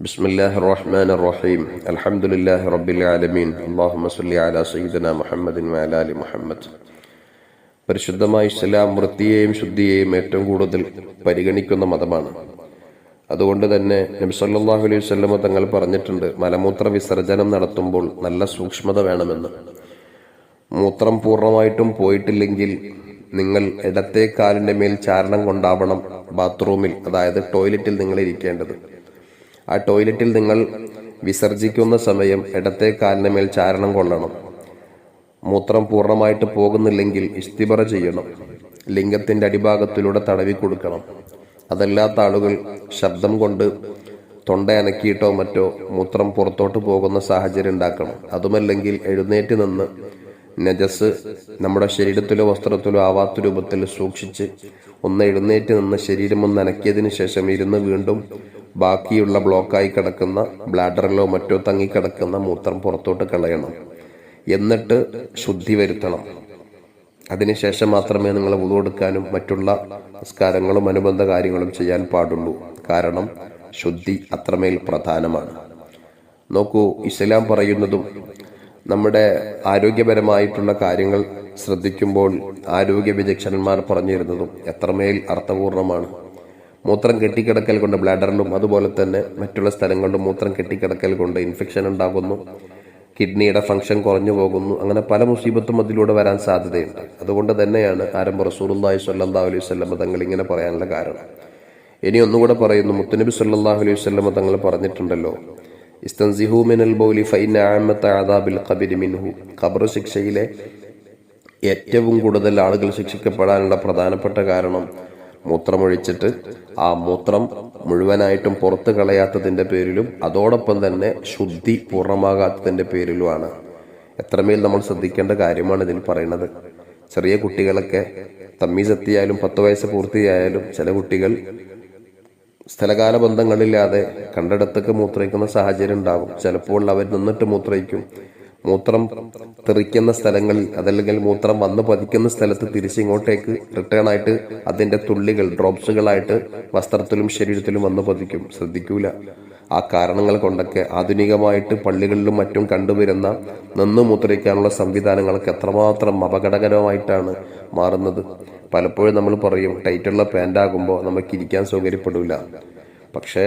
بسم الله الرحمن الرحيم الحمد لله رب العالمين اللهم صل على سيدنا محمد وعلى ال محمد പരിശുദ്ധമായ ഇസ്ലാം വൃത്തിയെയും ശുദ്ധിയെയും ഏറ്റവും കൂടുതൽ പരിഗണിക്കുന്ന മതമാണ് അതുകൊണ്ട് തന്നെ നബി സല്ലല്ലാഹു അലൈഹി വസല്ലമ തങ്ങൾ പറഞ്ഞിട്ടുണ്ട് മലമൂത്ര വിസർജനം നടത്തുമ്പോൾ നല്ല സൂക്ഷ്മത വേണമെന്ന് മൂത്രം പൂർണ്ണമായിട്ടും പോയിട്ടില്ലെങ്കിൽ നിങ്ങൾ ഇടത്തെ കാലിന്റെ മേൽ ചാരണം കൊണ്ടാവണം ബാത്റൂമിൽ അതായത് ടോയ്ലറ്റിൽ നിങ്ങൾ ഇരിക്കേണ്ടത് ആ ടോയ്ലറ്റിൽ നിങ്ങൾ വിസർജിക്കുന്ന സമയം ഇടത്തെ കാലിന് മേൽ ചാരണം കൊള്ളണം. മൂത്രം പൂർണമായിട്ട് പോകുന്നില്ലെങ്കിൽ ഇസ്തിബറ ചെയ്യണം. ലിംഗത്തിന്റെ അടിഭാഗത്തിലൂടെ തടവി കൊടുക്കണം. അതല്ലാത്ത ആളുകൾ ശബ്ദം കൊണ്ട് തൊണ്ട അനക്കിയിട്ടോ മറ്റോ മൂത്രം പുറത്തോട്ട് പോകുന്ന സാഹചര്യം ഉണ്ടാക്കണം. അതുമല്ലെങ്കിൽ എഴുന്നേറ്റ് നിന്ന് നജസ് നമ്മുടെ ശരീരത്തിലോ വസ്ത്രത്തിലോ ആവാത്ത രൂപത്തിൽ സൂക്ഷിച്ച് ഒന്ന് എഴുന്നേറ്റ് നിന്ന് ശരീരം ഒന്ന് അനക്കിയതിനു ശേഷം ഇരുന്ന് വീണ്ടും ബാക്കിയുള്ള ബ്ലോക്കായി കിടക്കുന്ന ബ്ലാഡറിലോ മറ്റോ തങ്ങിക്കിടക്കുന്ന മൂത്രം പുറത്തോട്ട് കളയണം. എന്നിട്ട് ശുദ്ധി വരുത്തണം. അതിനുശേഷം മാത്രമേ നിങ്ങൾ ഉതുകൊടുക്കാനും മറ്റുള്ള നിസ്കാരങ്ങളും അനുബന്ധ കാര്യങ്ങളും ചെയ്യാൻ പാടുള്ളൂ. കാരണം ശുദ്ധി അത്രമേൽ പ്രധാനമാണ്. നോക്കൂ ഇസ്ലാം പറയുന്നതും നമ്മുടെ ആരോഗ്യപരമായിട്ടുള്ള കാര്യങ്ങൾ ശ്രദ്ധിക്കുമ്പോൾ ആരോഗ്യ വിചക്ഷണന്മാർ പറഞ്ഞിരുന്നതും എത്രമേൽ അർത്ഥപൂർണമാണ്. മൂത്രം കെട്ടിക്കിടക്കൽ കൊണ്ട് ബ്ലാഡറിലും അതുപോലെ തന്നെ മറ്റുള്ള സ്ഥലങ്ങളിലും മൂത്രം കെട്ടിക്കിടക്കൽ കൊണ്ട് ഇൻഫെക്ഷൻ ഉണ്ടാകുന്നു. കിഡ്നിയുടെ ഫംഗ്ഷൻ കുറഞ്ഞു പോകുന്നു. അങ്ങനെ പല മുസീബത്തും അതിലൂടെ വരാൻ സാധ്യതയുണ്ട്. അതുകൊണ്ട് തന്നെയാണ് ആരംഭ റസൂലുള്ളാഹി സ്വല്ലല്ലാഹു അലൈഹി വസല്ലം തങ്ങൾ ഇങ്ങനെ പറയാനുള്ള കാരണം. ഇനി ഒന്നുകൂടെ പറയുന്നു. മുത്തുനബി സല്ലാഹു അലൈഹി വസല്ലം തങ്ങൾ പറഞ്ഞിട്ടുണ്ടല്ലോ ഇസ്തൻസിഹു മിനൽ ബൗലി ഫൈൻ ആമത്ത അദാബിൽ ഖബരി മിൻഹു. ഖബർ ശിക്ഷയിലെ ഏറ്റവും കൂടുതൽ ആളുകൾ ശിക്ഷിക്കപ്പെടാനുള്ള പ്രധാനപ്പെട്ട കാരണം മൂത്രമൊഴിച്ചിട്ട് ആ മൂത്രം മുഴുവനായിട്ടും പുറത്തു കളയാത്തതിന്റെ പേരിലും അതോടൊപ്പം തന്നെ ശുദ്ധി പൂർണമാകാത്തതിന്റെ പേരിലുമാണ്. എത്രമേൽ നമ്മൾ ശ്രദ്ധിക്കേണ്ട കാര്യമാണ് ഇതിൽ പറയുന്നത്. ചെറിയ കുട്ടികളൊക്കെ തമ്മീസ് എത്തിയാലും പത്ത് വയസ്സ് പൂർത്തിയായാലും ചില കുട്ടികൾ സ്ഥലകാല ബന്ധങ്ങളില്ലാതെ കണ്ടിടത്തൊക്കെ മൂത്രയിക്കുന്ന സാഹചര്യം ഉണ്ടാകും. ചിലപ്പോൾ അവർ നിന്നിട്ട് മൂത്രയിക്കും. മൂത്രം തെറിക്കുന്ന സ്ഥലങ്ങളിൽ അതല്ലെങ്കിൽ മൂത്രം വന്ന് പതിക്കുന്ന സ്ഥലത്ത് തിരിച്ചിങ്ങോട്ടേക്ക് റിട്ടേൺ ആയിട്ട് അതിന്റെ തുള്ളികൾ ഡ്രോപ്സുകളായിട്ട് വസ്ത്രത്തിലും ശരീരത്തിലും വന്ന് പതിക്കും. ശ്രദ്ധിക്കൂല. ആ കാരണങ്ങൾ കൊണ്ടൊക്കെ ആധുനികമായിട്ട് പള്ളികളിലും മറ്റും കണ്ടുവരുന്ന നിന്ന് മൂത്രിക്കാനുള്ള സംവിധാനങ്ങളൊക്കെ എത്രമാത്രം അപകടകരമായിട്ടാണ് മാറുന്നത്. പലപ്പോഴും നമ്മൾ പറയും ടൈറ്റുള്ള പാന്റാകുമ്പോൾ നമുക്ക് ഇരിക്കാൻ സൗകര്യപ്പെടില്ല പക്ഷേ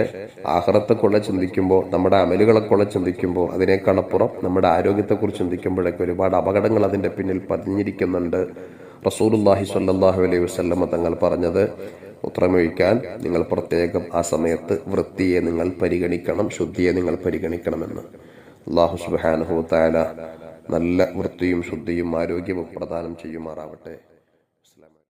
ആഹാരത്തെക്കുള്ള ചിന്തിക്കുമ്പോൾ നമ്മുടെ അമലുകളെക്കുള്ള ചിന്തിക്കുമ്പോൾ അതിനേക്കാളപ്പുറം നമ്മുടെ ആരോഗ്യത്തെക്കുറിച്ച് ചിന്തിക്കുമ്പോഴൊക്കെ ഒരുപാട് അപകടങ്ങൾ അതിന്റെ പിന്നിൽ പതിഞ്ഞിരിക്കുന്നുണ്ട്. റസൂലുല്ലാഹി സ്വല്ലല്ലാഹു അലൈഹി വസല്ലമ തങ്ങൾ പറഞ്ഞത് മൂത്രമൊഴിക്കാൻ നിങ്ങൾ പ്രത്യേകം ആ സമയത്ത് വൃത്തിയെ നിങ്ങൾ പരിഗണിക്കണം ശുദ്ധിയെ നിങ്ങൾ പരിഗണിക്കണമെന്ന്. അള്ളാഹു സുബാനുഹു താല നല്ല വൃത്തിയും ശുദ്ധിയും ആരോഗ്യവും പ്രദാനം ചെയ്യുമാറാവട്ടെ.